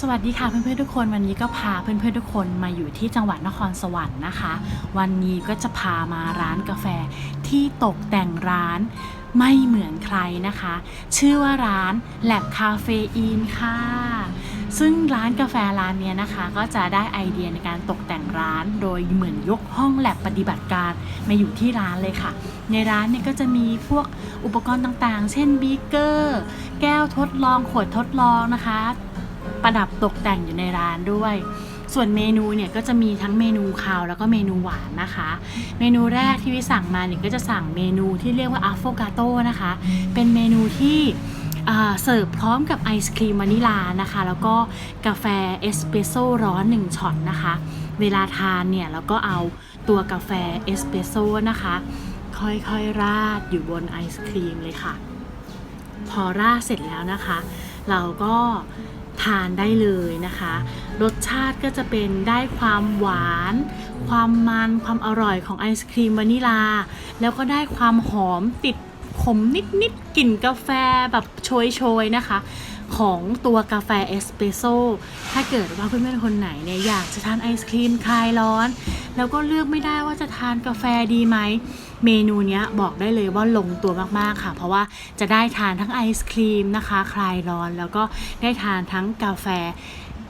สวัสดีค่ะเพื่อนๆทุกคนวันนี้ก็พาเพื่อนๆทุกคนมาอยู่ที่จังหวัดนครสวรรค์นะคะ วันนี้ก็จะพามาร้านกาแฟที่ตกแต่งร้านไม่เหมือนใครนะคะ ชื่อว่าร้านแลบคาเฟอีนค่ะ ซึ่งร้านกาแฟร้านเนี้ยนะคะก็จะได้ไอเดียในการตกแต่งร้าน โดยเหมือนยกห้องแลบปฏิบัติการมาอยู่ที่ร้านเลยค่ะ ในร้านเนี่ยก็จะมีพวกอุปกรณ์ต่างๆ เช่นบีเกอร์ แก้วทดลองขวดทดลองนะคะ ประดับตกแต่งอยู่ในร้านด้วย ส่วนเมนูเนี่ยก็จะมีทั้งเมนูคาวแล้วก็เมนูหวานนะคะ เมนูแรกที่วิสั่งมาเนี่ยก็จะสั่งเมนูที่เรียกว่าอัฟโฟกาโต้นะคะ เป็นเมนูที่เสิร์ฟพร้อมกับไอศครีมวานิลานะคะ แล้วก็กาแฟเอสเปรสโซ่ร้อน 1ช็อตนะคะ เวลาทานเนี่ยเราก็เอาตัวกาแฟเอสเปรสโซ่นะคะ ค่อยๆ ราดอยู่บนไอศครีมเลยค่ะ พอราดเสร็จแล้วนะคะ เราก็ ทานได้เลยนะคะ รสชาติก็จะเป็นได้ความหวาน ความมันความอร่อยของไอศครีมวานิลา แล้วก็ได้ความหอมติดขมนิดๆกลิ่นกาแฟแบบโชยๆนะคะ ของตัวกาแฟเอสเปรสโซ่ถ้าเกิดว่าเพื่อนๆคนไหนเนี่ยอยากจะทานไอศครีมคลายร้อน แล้วก็เลือกไม่ได้ว่าจะทานกาแฟดีไหม เมนูนี้บอกได้เลยว่าลงตัวมากๆค่ะ เพราะว่าจะได้ทานทั้งไอศครีมนะคะ คลายร้อนแล้วก็ได้ทานทั้งกาแฟ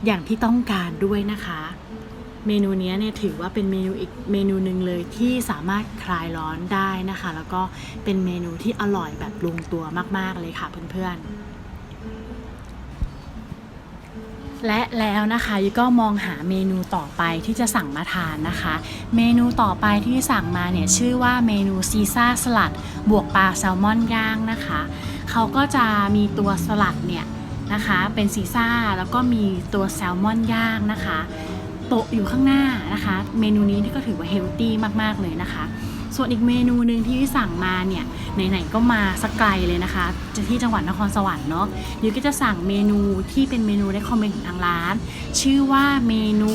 อย่างที่ต้องการด้วยนะคะเมนูนี้เนี่ยถือว่าเป็นเมนูอีกเมนูหนึ่งเลยที่สามารถคลายร้อนได้นะคะ แล้วก็เป็นเมนูที่อร่อยแบบลงตัวมาก ๆ เลยค่ะเพื่อนๆ และแล้วนะคะยุก็มองหาเมนูต่อไปที่จะสั่งมาทานนะคะ เมนูต่อไปที่สั่งมาเนี่ยชื่อว่าเมนูซีซ่าสลัด บวกปลาแซลมอนย่างนะคะเขาก็จะมีตัวสลัดเนี่ยนะคะเป็นซีซ่าแล้วก็มีตัวแซลมอนย่างนะคะโปะอยู่ข้างหน้านะคะ เมนูนี้นี่ก็ถือว่าเฮลตี้มากๆเลยนะคะ ส่วนอีกเมนูหนึ่งที่สั่งมาเนี่ยไหนๆก็มาสักไกลเลยนะคะจะที่จังหวัดนครสวรรค์เนาะยูก็จะสั่งเมนูที่เป็นเมนูได้คอมเมนต์ของทางร้าน ชื่อว่าเมนู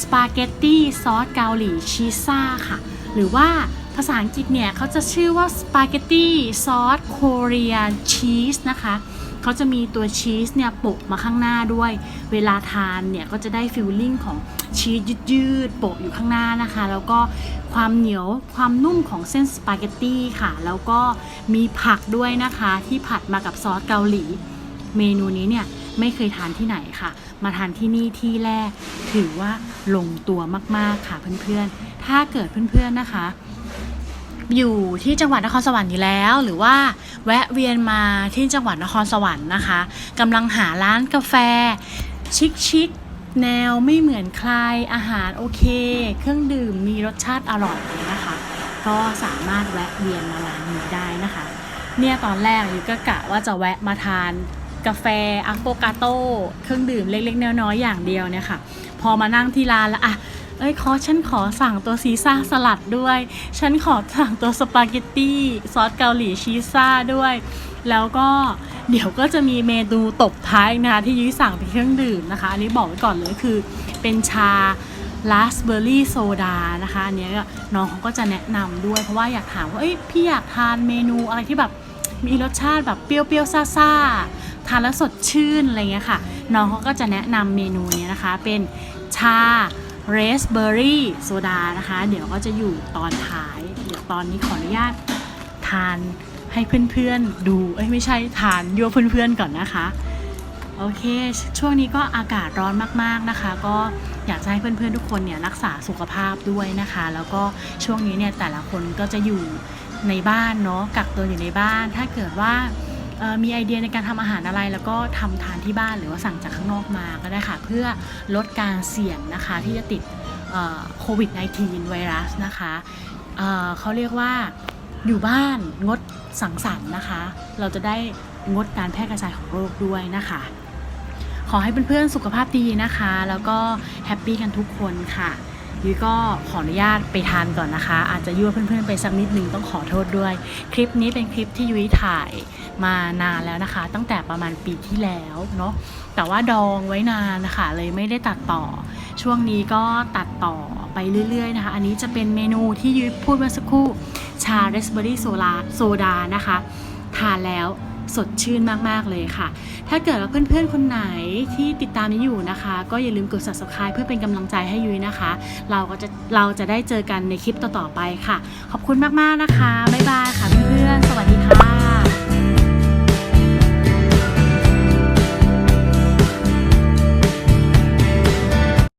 สปาเกตตี้ซอสเกาหลีชีซ่าค่ะ หรือว่า ภาษาอังกฤษเนี่ยเขาจะชื่อว่าสปาเกตตี้ซอสโคเรียชีสนะคะเขาจะมีตัวชีสเนี่ยโปะมาข้างหน้าด้วย เวลาทานเนี่ยก็จะได้ฟิลลิ่งของชีสยืดๆโปะอยู่ข้างหน้านะคะ แล้วก็ความเหนียวความนุ่มของเส้นสปาเกตตี้ค่ะ แล้วก็มีผักด้วยนะคะที่ผัดมากับซอสเกาหลี เมนูนี้เนี่ยไม่เคยทานที่ไหนค่ะ มาทานที่นี่ที่แรก ถือว่าลงตัวมากๆค่ะเพื่อนๆ ถ้าเกิดเพื่อนๆนะคะ อยู่ที่จังหวัดนครสวรรค์อยู่แล้ว หรือว่าแวะเวียนมาที่จังหวัดนครสวรรค์นะคะกำลังหาร้านกาแฟ ชิคๆแนวไม่เหมือนใครอาหารโอเค เครื่องดื่มมีรสชาติอร่อยนะคะ ก็สามารถแวะเวียนมาร้านนี้ได้นะคะ เนี่ยตอนแรกยูก็กะว่าจะแวะมาทานกาแฟอัโฟกาโต้เครื่องดื่มเล็กๆน้อยๆอย่างเดียวเนี่ยค่ะ พอมานั่งที่ร้านแล้วอะ เอ้ยขอฉันขอสั่งตัวซีซ่าสลัดด้วย ฉันขอสั่งตัวสปาเกตตี้ซอสเกาหลีชีซ่าด้วย แล้วก็เดี๋ยวก็จะมีเมนูตบท้ายนะคะที่ยุ้ยสั่งเป็นเครื่องดื่มนะคะ อันนี้บอกไว้ก่อนเลยคือเป็นชาราสเบอร์รี่โซดานะคะ อันนี้น้องเขาก็จะแนะนำด้วย เพราะว่าอยากถามว่าเอ้ยพี่อยากทานเมนูอะไรที่แบบมีรสชาติแบบเปรี้ยวๆซ่าๆทานแล้วสดชื่นอะไรเงี้ยค่ะ น้องเขาก็จะแนะนำเมนูนี้นะคะ เป็นชา เรสเบอร์รี่โซดานะคะ เดี๋ยวก็จะอยู่ตอนท้าย เดี๋ยวตอนนี้ขออนุญาตทานให้เพื่อนๆดู เอ้ยไม่ใช่ทานยั่วเพื่อนๆก่อนนะคะ โอเค ช่วงนี้ก็อากาศร้อนมากๆนะคะ ก็อยากจะให้เพื่อนๆทุกคนเนี่ยรักษาสุขภาพด้วยนะคะ แล้วก็ช่วงนี้เนี่ยแต่ละคนก็จะอยู่ในบ้านเนาะกักตัวอยู่ในบ้าน ถ้าเกิดว่า มีไอเดียในการทำอาหารอะไร แล้วก็ทำทานที่บ้านหรือว่าสั่งจากข้างนอกมาก็ได้ค่ะ เพื่อลดการเสี่ยงนะคะที่จะติดโควิด -19 ไวรัสนะคะเเขาเรียกว่าอยู่บ้านงดสังสรรค์นะคะ เราจะได้งดการแพร่กระจายของโรคด้วยนะคะ ขอให้เพื่อนๆสุขภาพดีนะคะ แล้วก็แฮปปี้กันทุกคนค่ะยุ้ยก็ขออนุญาตไปทานก่อนนะคะ อาจจะยั่วเพื่อนๆไปสักนิดนึงต้องขอโทษด้วย คลิปนี้เป็นคลิปที่ยุ้ยถ่าย มานานแล้วนะคะ ตั้งแต่ประมาณปีที่แล้วเนาะแต่ว่าดองไว้นานนะคะ เลยไม่ได้ตัดต่อ ช่วงนี้ก็ตัดต่อไปเรื่อยๆนะคะ อันนี้จะเป็นเมนูที่ยุ้ยพูดเมื่อสักครู่ชาเรสเบอรี่โซลาโซดานะคะ ทานแล้วสดชื่นมาก ๆ เลยค่ะ ถ้าเกิดว่าเพื่อน ๆ คนไหนที่ติดตามนี้อยู่นะคะ ก็อย่าลืมกด subscribe เพื่อเป็นกำลังใจให้ยุ้ยนะคะ เราก็จะเราจะได้เจอกันในคลิปต่อ ๆ ไปค่ะ ขอบคุณมาก ๆ นะคะ บ๊ายบายค่ะเพื่อนๆ สวัสดีค่ะ